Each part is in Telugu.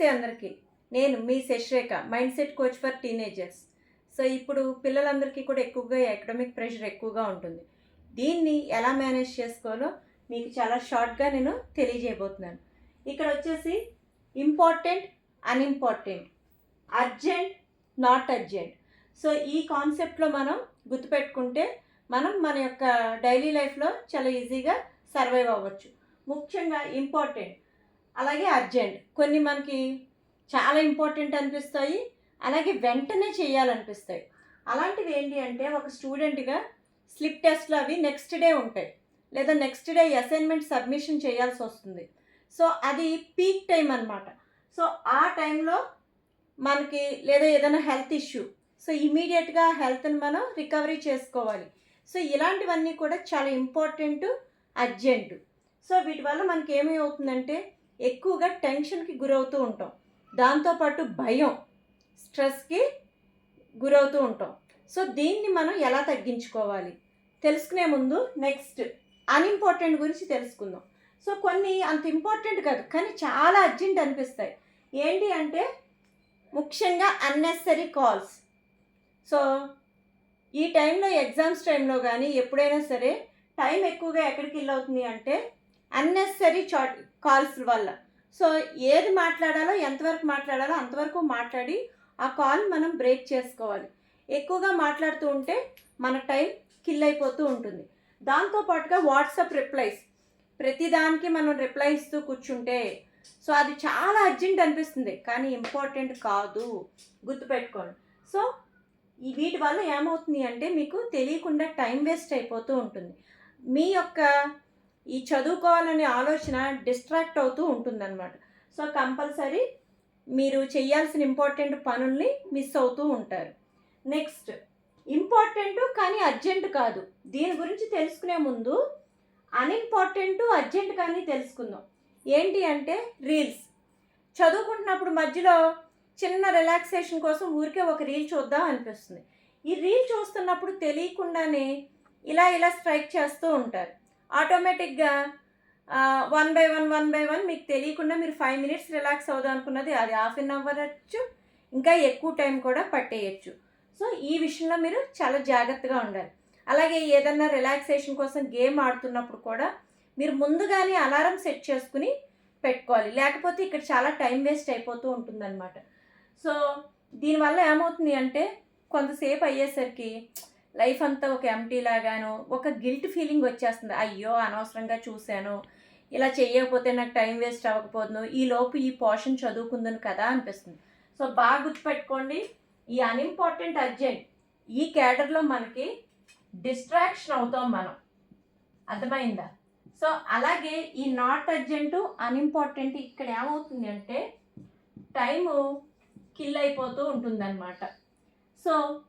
నమస్తే అందరికీ. నేను మీ Sasirekha mindset coach for teenagers. So ఇప్పుడు పిల్లలందరికీ కూడా ఎక్కువగా అకాడమిక్ ప్రెషర్ ఎక్కువగా ఉంటుంది. దీన్ని ఎలా మేనేజ్ చేసుకోవాలో మీకు చాలా షార్ట్గా నేను తెలియజేయబోతున్నాను. ఇక్కడ వచ్చేసి important unimportant. Urgent not urgent. So ఈ కాన్సెప్ట్లో మనం గుర్తుపెట్టుకుంటే మనం మన యొక్క డైలీ లైఫ్లో చాలా ఈజీగా సర్వైవ్ అవ్వచ్చు. ముఖ్యంగా ఇంపార్టెంట్. అలాగే అర్జెంట్. కొన్ని మనకి చాలా ఇంపార్టెంట్ అనిపిస్తాయి అలాగే వెంటనే చేయాలనిపిస్తాయి. అలాంటివి ఏంటి అంటే ఒక స్టూడెంట్గా స్లిప్ టెస్ట్లు అవి నెక్స్ట్ డే ఉంటాయి లేదా నెక్స్ట్ డే అసైన్మెంట్ సబ్మిషన్ చేయాల్సి వస్తుంది. సో అది పీక్ టైం అనమాట సో ఆ టైంలో మనకి లేదా ఏదైనా హెల్త్ ఇష్యూ సో ఇమీడియట్గా హెల్త్ని మనం రికవరీ చేసుకోవాలి. సో ఇలాంటివన్నీ కూడా చాలా ఇంపార్టెంట్ అర్జెంటు. సో వీటి వల్ల మనకి ఏమీ అవుతుందంటే ఎక్కువగా టెన్షన్కి గురవుతూ ఉంటాం. దాంతోపాటు భయం స్ట్రెస్కి గురవుతూ ఉంటాం. సో దీన్ని మనం ఎలా తగ్గించుకోవాలి? తెలుసుకునే ముందు నెక్స్ట్ అన్ఇంపార్టెంట్ గురించి తెలుసుకుందాం. సో కొన్ని అంత ఇంపార్టెంట్ కాదు కానీ చాలా అర్జెంట్ అనిపిస్తాయి. ఏంటి అంటే ముఖ్యంగా అన్నెసరీ కాల్స్. సో ఈ టైంలో ఎగ్జామ్స్ టైంలో కానీ ఎప్పుడైనా సరే టైం ఎక్కువగా ఎక్కడికి వెళ్ళవుతుంది అంటే అన్నెసరీ చాట్ కాల్స్ వల్ల. సో ఏది మాట్లాడాలో ఎంతవరకు మాట్లాడాలో అంతవరకు మాట్లాడి ఆ కాల్ మనం బ్రేక్ చేసుకోవాలి. ఎక్కువగా మాట్లాడుతూ ఉంటే మన టైం కిల్ అయిపోతూ ఉంటుంది. దాంతోపాటుగా వాట్సాప్ రిప్లైస్ ప్రతిదానికి మనం రిప్లై ఇస్తూ కూర్చుంటే సో అది చాలా అర్జెంట్ అనిపిస్తుంది. కానీ ఇంపార్టెంట్ కాదు. గుర్తుపెట్టుకోండి. సో ఈ వీటి వల్ల ఏమవుతుంది అంటే మీకు తెలియకుండా టైం వేస్ట్ అయిపోతూ ఉంటుంది. మీ యొక్క ఈ చదువుకోవాలనే ఆలోచన డిస్ట్రాక్ట్ అవుతూ ఉంటుందన్నమాట. సో కంపల్సరీ మీరు చేయాల్సిన ఇంపార్టెంట్ పనుల్ని మిస్ అవుతూ ఉంటారు. నెక్స్ట్ ఇంపార్టెంట్ కానీ అర్జెంట్ కాదు. దీని గురించి తెలుసుకునే ముందు అన్ఇంపార్టెంట్ అర్జెంట్ కానీ తెలుసుకుందాం. ఏంటి అంటే రీల్స్ చదువుకుంటున్నప్పుడు మధ్యలో చిన్న రిలాక్సేషన్ కోసం ఊరికే ఒక రీల్ చూద్దాం అనిపిస్తుంది. ఈ రీల్ చూస్తున్నప్పుడు తెలియకుండానే ఇలా ఇలా స్ట్రైక్ చేస్తూ ఉంటారు. ఆటోమేటిక్గా one by one one by one మీకు తెలియకుండా మీరు ఫైవ్ మినిట్స్ రిలాక్స్ అవుదాం అనుకున్నది అది హాఫ్ అన్ అవర్ అవ్వచ్చు ఇంకా ఎక్కువ టైం కూడా పట్టేయచ్చు. సో ఈ విషయంలో మీరు చాలా జాగ్రత్తగా ఉండాలి. అలాగే ఏదన్నా రిలాక్సేషన్ కోసం గేమ్ ఆడుతున్నప్పుడు కూడా మీరు ముందుగానే అలారం సెట్ చేసుకుని పెట్టుకోవాలి. లేకపోతే ఇక్కడ చాలా టైం వేస్ట్ అయిపోతూ ఉంటుందన్నమాట. సో దీనివల్ల ఏమవుతుంది అంటే కొంతసేపు అయ్యేసరికి లైఫ్ అంతా ఒక ఎంటీ లాగాను ఒక గిల్ట్ ఫీలింగ్ వచ్చేస్తుంది. అయ్యో అనవసరంగా చూశాను. ఇలా చేయకపోతే నాకు టైం వేస్ట్ అవ్వకపోతుంది ఈ లోపు ఈ పోర్షన్ చదువుకుందని కదా అనిపిస్తుంది. సో బాగా గుర్తుపెట్టుకోండి ఈ అన్ఇంపార్టెంట్ అర్జెంట్ ఈ క్యాటర్లో మనకి డిస్ట్రాక్షన్ అవుతాం మనం. అర్థమైందా? సో అలాగే ఈ నాట్ అర్జెంటు అన్ఇంపార్టెంట్ ఇక్కడ ఏమవుతుంది అంటే టైము కిల్ అయిపోతూ ఉంటుందన్నమాట. సో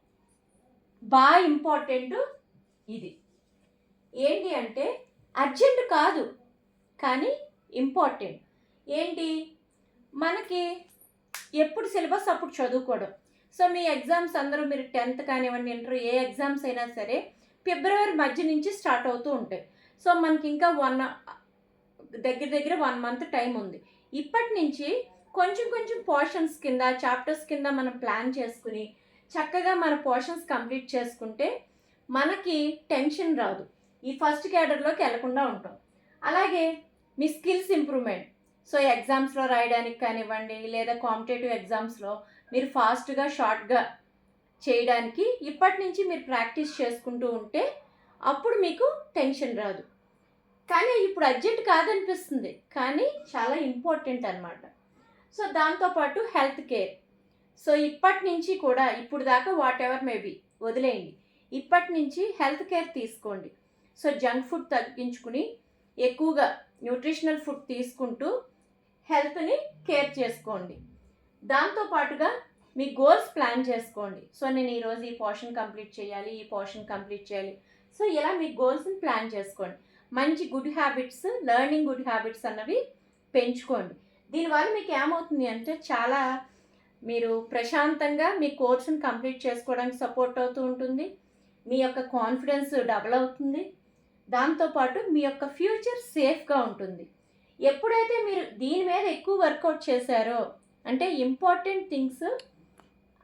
బాగా ఇంపార్టెంట్ ఇది. ఏంటి అంటే అర్జెంట్ కాదు కానీ ఇంపార్టెంట్. ఏంటి? మనకి ఎప్పుడు సిలబస్ అప్పుడు చదువుకోవడం. సో మీ ఎగ్జామ్స్ అందరూ మీరు టెన్త్ కానివ్వండి ఇంటర్ ఏ ఎగ్జామ్స్ అయినా సరే ఫిబ్రవరి మధ్య నుంచి స్టార్ట్ అవుతూ ఉంటాయి. సో మనకి ఇంకా వన్ దగ్గర దగ్గర వన్ మంత్ టైం ఉంది. ఇప్పటి నుంచి కొంచెం కొంచెం పోర్షన్స్ కింద చాప్టర్స్ కింద మనం ప్లాన్ చేసుకుని చక్కగా మన పోర్షన్స్ కంప్లీట్ చేసుకుంటే మనకి టెన్షన్ రాదు. ఈ ఫస్ట్ క్యాడర్లోకి వెళ్ళకుండా ఉంటాం. అలాగే మీ స్కిల్స్ ఇంప్రూవ్మెంట్. సో ఎగ్జామ్స్లో రాయడానికి కానివ్వండి లేదా కాంపిటేటివ్ ఎగ్జామ్స్లో మీరు ఫాస్ట్గా షార్ట్గా చేయడానికి ఇప్పటి నుంచి మీరు ప్రాక్టీస్ చేసుకుంటూ ఉంటే అప్పుడు మీకు టెన్షన్ రాదు. కానీ ఇప్పుడు అర్జెంట్ కాదనిపిస్తుంది కానీ చాలా ఇంపార్టెంట్ అనమాట సో దాంతోపాటు హెల్త్ కేర్. సో ఇప్పటి నుంచి కూడా ఇప్పుడు దాకా వాట్ ఎవర్ మేబీ వదిలేయండి. ఇప్పటి నుంచి హెల్త్ కేర్ తీసుకోండి. సో జంక్ ఫుడ్ తగ్గించుకుని ఎక్కువగా న్యూట్రిషనల్ ఫుడ్ తీసుకుంటూ హెల్త్ని కేర్ చేసుకోండి. దాంతోపాటుగా మీ గోల్స్ ప్లాన్ చేసుకోండి. సో నేను ఈరోజు ఈ పోర్షన్ కంప్లీట్ చేయాలి ఈ పోర్షన్ కంప్లీట్ చేయాలి. సో ఇలా మీ గోల్స్ని ప్లాన్ చేసుకోండి. మంచి good habits learning good habits అన్నవి పెంచుకోండి. దీనివల్ల మీకు ఏమవుతుంది అంటే చాలా మీరు ప్రశాంతంగా మీ కోర్సుని కంప్లీట్ చేసుకోవడానికి సపోర్ట్ అవుతూ ఉంటుంది. మీ యొక్క కాన్ఫిడెన్స్ డబల్ అవుతుంది. దాంతోపాటు మీ యొక్క ఫ్యూచర్ సేఫ్గా ఉంటుంది. ఎప్పుడైతే మీరు దీని మీద ఎక్కువ వర్కౌట్ చేశారో అంటే ఇంపార్టెంట్ థింగ్స్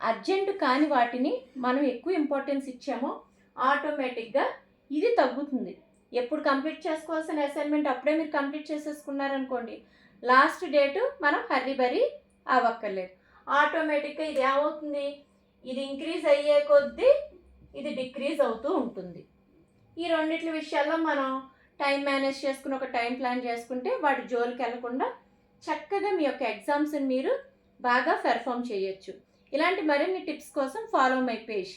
అర్జెంట్ కాని వాటిని మనం ఎక్కువ ఇంపార్టెన్స్ ఇచ్చామో ఆటోమేటిక్గా ఇది తగ్గుతుంది. ఎప్పుడు కంప్లీట్ చేసుకోవాల్సిన అసైన్మెంట్ అప్పుడే మీరు కంప్లీట్ చేసేసుకున్నారనుకోండి లాస్ట్ డేటు మనం హర్రీ బరీ అవ్వక్కర్లేదు. ఆటోమేటిక్గా ఇది ఏమవుతుంది? ఇది ఇంక్రీజ్ అయ్యే కొద్దీ ఇది డిక్రీజ్ అవుతూ ఉంటుంది. ఈ రెండిట్ల విషయాల్లో మనం టైం మేనేజ్ చేసుకుని ఒక టైం ప్లాన్ చేసుకుంటే వాటి జోలికి వెళ్ళకుండా చక్కగా మీ యొక్క ఎగ్జామ్స్ని మీరు బాగా పెర్ఫామ్ చేయొచ్చు. ఇలాంటి మరిన్ని టిప్స్ కోసం ఫాలో మై పేజ్.